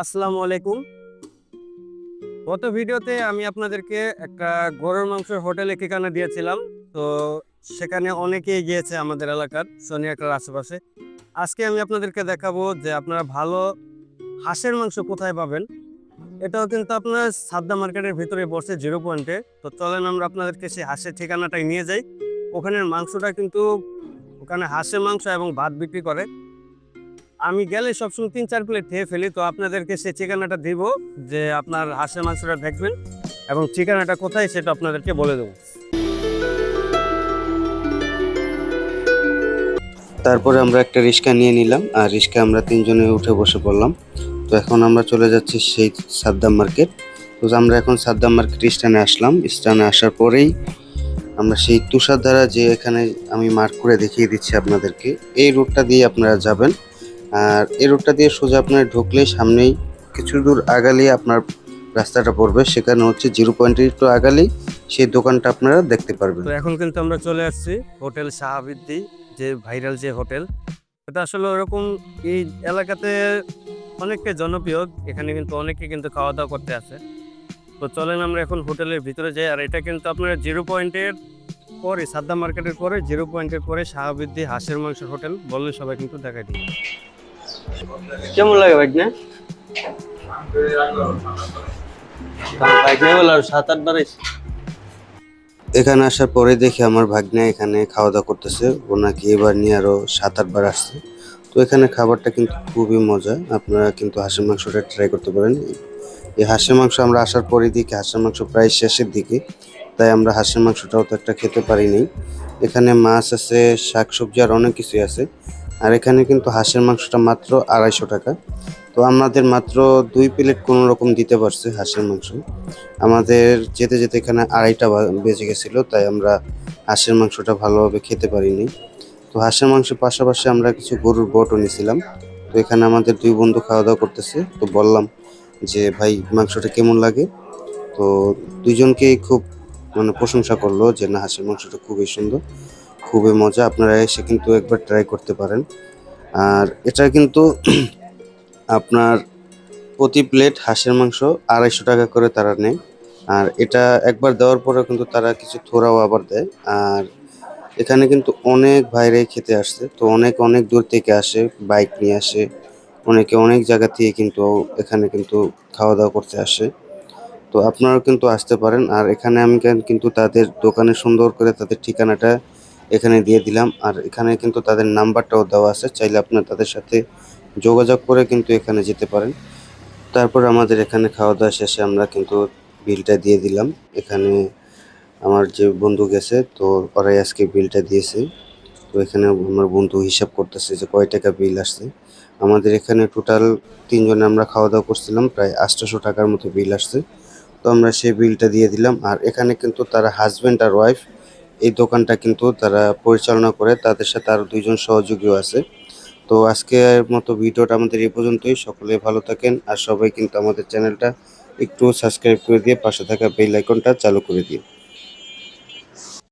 আসসালামু আলাইকুম। গত ভিডিওতে আমি আপনাদেরকে একটা গরুর মাংসের হোটেলে ঠিকানা দিয়েছিলাম। তো সেখানে অনেকেই গিয়েছে আমাদের এলাকার সোনিয়াটার আশেপাশে। আজকে আমি আপনাদেরকে দেখাবো যে আপনারা ভালো হাঁসের মাংস কোথায় পাবেন। এটাও কিন্তু আপনার সাদ্দা মার্কেটের ভিতরে বসে জিরো পয়েন্টে। তো চলেন আমরা আপনাদেরকে সেই হাঁসের ঠিকানাটাই নিয়ে যাই। ওখানের মাংসটা কিন্তু, ওখানে হাঁসের মাংস এবং ভাত বিক্রি করে। আমি গেলে সবসময় তিন, চার প্লেট খেয়ে ফেলি, তো আপনাদেরকে সেই ঠিকানাটা দিব, যে আপনার হাঁসের মাংসটা দেখবেন, এবং ঠিকানাটা কোথায় সেটা আপনাদেরকে বলে দেবো। তারপরে আমরা একটা রিক্সা নিয়ে নিলাম, আর রিক্সা আমরা তিনজনে উঠে বসে পড়লাম। তো এখন আমরা চলে যাচ্ছি সেই সাদ্দাম মার্কেট। তো আমরা এখন সাদ্দাম মার্কেট স্ট্যান্ডে আসলাম। স্ট্যান্ডে আসার পরেই আমরা সেই তুষার তুষারধারা যে এখানে আমি মার্ক করে দেখিয়ে দিচ্ছি আপনাদেরকে, এই রুটটা দিয়ে আপনারা যাবেন। আর এই রোডটা দিয়ে সোজা আপনার ঢুকলে সামনেই কিছু দূর আগালেই আপনার রাস্তাটা পড়বে। সেখানে হচ্ছে জিরো পয়েন্টের একটু আগালেই সেই দোকানটা আপনারা দেখতে পারবেন। তো এখন কিন্তু আমরা চলে আসছি হোটেল শাহাবিদ্দি যে ভাইরাল যে হোটেল। এটা আসলে ওরকম এই এলাকাতে অনেকটাই জনপ্রিয়, এখানে কিন্তু অনেকে কিন্তু খাওয়া দাওয়া করতে আসে। তো চলেন আমরা এখন হোটেলের ভিতরে যাই, আর এটা কিন্তু আপনার জিরো পয়েন্টের পরে সাদ্দা মার্কেটের পরে জিরো পয়েন্টের পরে শাহাবিদ্দি হাঁসের মাংসের হোটেল বললে সবাই কিন্তু দেখাই দিই কেমন লাগে এখানে আসার পরে দেখি আমার ভাগ্নে এখানে খাওয়া দাওয়া করতেছে। ও নাকি এবার নিয়ে আরও সাত আটবার আসছে। তো এখানে খাবারটা কিন্তু খুবই মজা আপনারা কিন্তু হাঁসের মাংসটা ট্রাই করতে পারেন। এই হাঁসের মাংস আমরা আসার পরে দেখি, হাঁসের মাংস প্রায় শেষের দিকে। তাই আমরা হাঁসের মাংসটাও তো একটা খেতে পারিনি এখানে মাছ আছে, শাকসবজি আর অনেক কিছুই আছে। আর এখানে কিন্তু হাঁসের মাংসটা মাত্র আড়াইশো টাকা। তো আমাদের মাত্র দুই প্লেট কোনো রকম দিতে পারছে হাঁসের মাংস। আমাদের যেতে যেতে এখানে আড়াইটা বেজে গেছিল, তাই আমরা হাঁসের মাংসটা ভালোভাবে খেতে পারিনি। তো হাঁসের মাংসের পাশাপাশি আমরা কিছু গরুর বটও নিয়েছিলাম। তো এখানে আমাদের দুই বন্ধু খাওয়া দাওয়া করতেছে। তো বললাম যে, ভাই, মাংসটা কেমন লাগে? তো দুইজনকেই খুব মানে প্রশংসা করল যে, না, হাঁসের মাংসটা খুবই সুন্দর। খুবই মজা। আপনারা এসে কিন্তু একবার ট্রাই করতে পারেন। আর এটা কিন্তু আপনার প্রতি প্লেট হাঁসের মাংস আড়াইশো টাকা করে তারা নেয়। আর এটা একবার দেওয়ার পরে কিন্তু তারা কিছু থোড়াও আবার দেয়। আর এখানে কিন্তু অনেক বাইরে খেতে আসছে। তো অনেক অনেক দূর থেকে আসে বাইক নিয়ে আসে। অনেকে অনেক জায়গা থেকে কিন্তু এখানে কিন্তু খাওয়া দাওয়া করতে আসে। তো আপনারাও কিন্তু আসতে পারেন। আর এখানে আমি কেন- কিন্তু তাদের দোকানে সুন্দর করে তাদের ঠিকানাটা এখানে দিয়ে দিলাম। আর এখানে কিন্তু তাদের নাম্বারটাও দেওয়া আছে। চাইলে আপনার তাদের সাথে যোগাযোগ করে কিন্তু এখানে যেতে পারেন। তারপর আমাদের এখানে খাওয়া দাওয়া শেষে আমরা কিন্তু বিলটা দিয়ে দিলাম। এখানে আমার যে বন্ধু গেছে, তো ওরাই আজকে বিলটা দিয়েছে। তো এখানে আমার বন্ধু হিসাব করতেছে যে কয় টাকা বিল আসছে। আমাদের এখানে টোটাল তিনজনে আমরা খাওয়া দাওয়া করছিলাম, প্রায় আটশোশো টাকার মতো বিল আসছে। তো আমরা সেই বিলটা দিয়ে দিলাম। আর এখানে কিন্তু তারা হাজব্যান্ড আর ওয়াইফ এই দোকানটা কিন্তু তারা পরিচালনা করে, তাদের সাথে আরও দুইজন সহযোগীও আছে। তো আজকের মতো ভিডিওটা আমাদের এ পর্যন্তই। সকলে ভালো থাকেন আর সবাই কিন্তু আমাদের চ্যানেলটা একটু সাবস্ক্রাইব করে দিয়ে পাশে থাকা বেল আইকনটা চালু করে দিন।